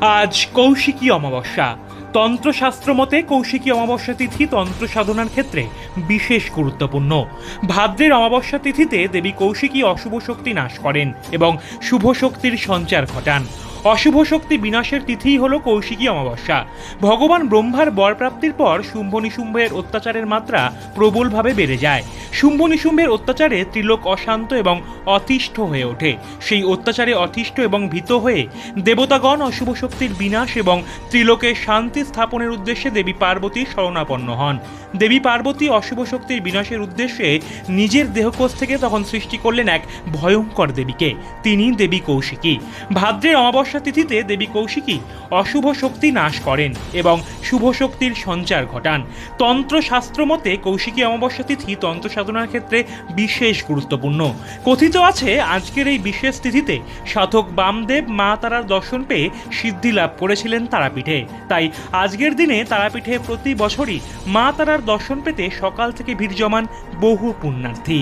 আজ কৌশিকী অমাবস্যা। তন্ত্রশাস্ত্র মতে কৌশিকী অমাবস্যা তিথি তন্ত্র সাধনার ক্ষেত্রে বিশেষ গুরুত্বপূর্ণ। ভাদ্রের অমাবস্যা তিথিতে দেবী কৌশিকী অশুভ শক্তি নাশ করেন এবং শুভ শক্তির সঞ্চার ঘটান। অশুভ শক্তি বিনাশের তিথিই হল কৌশিকী অমাবস্যা। ভগবান ব্রহ্মার বরপ্রাপ্তির পর শুম্ভ নিশুম্ভের অত্যাচারের মাত্রা প্রবলভাবে বেড়ে যায়। শুম্ভ নিশুম্ভের অত্যাচারে ত্রিলোক অশান্ত এবং অতিষ্ঠ হয়ে ওঠে। সেই অত্যাচারে অতিষ্ঠ এবং ভীত হয়ে দেবতাগণ অশুভ শক্তির বিনাশ এবং ত্রিলোকের শান্তি স্থাপনের উদ্দেশ্যে দেবী পার্বতী শরণাপন্ন হন। দেবী পার্বতী অশুভ শক্তির বিনাশের উদ্দেশ্যে নিজের দেহকোষ থেকে তখন সৃষ্টি করলেন এক ভয়ঙ্কর দেবীকে। তিনি দেবী কৌশিকী। ভাদ্রের অমাবস্যা তিথিতে দেবী কৌশিকী অশুভ শক্তি নাশ করেন এবং শুভ শক্তির সঞ্চার ঘটান। তন্ত্রশাস্ত্র মতে কৌশিকী অমাবস্যা তিথি তন্ত্র সাধনার ক্ষেত্রে বিশেষ গুরুত্বপূর্ণ। কথিত আছে, আজকের এই বিশেষ তিথিতে সাধক বামদেব মা তারার দর্শন পেয়ে সিদ্ধি লাভ করেছিলেন তারাপীঠে। তাই আজকের দিনে তারাপীঠে প্রতি বছরই মা তারার দর্শন পেতে সকাল থেকে ভিড় জমান বহু পুণ্যার্থী।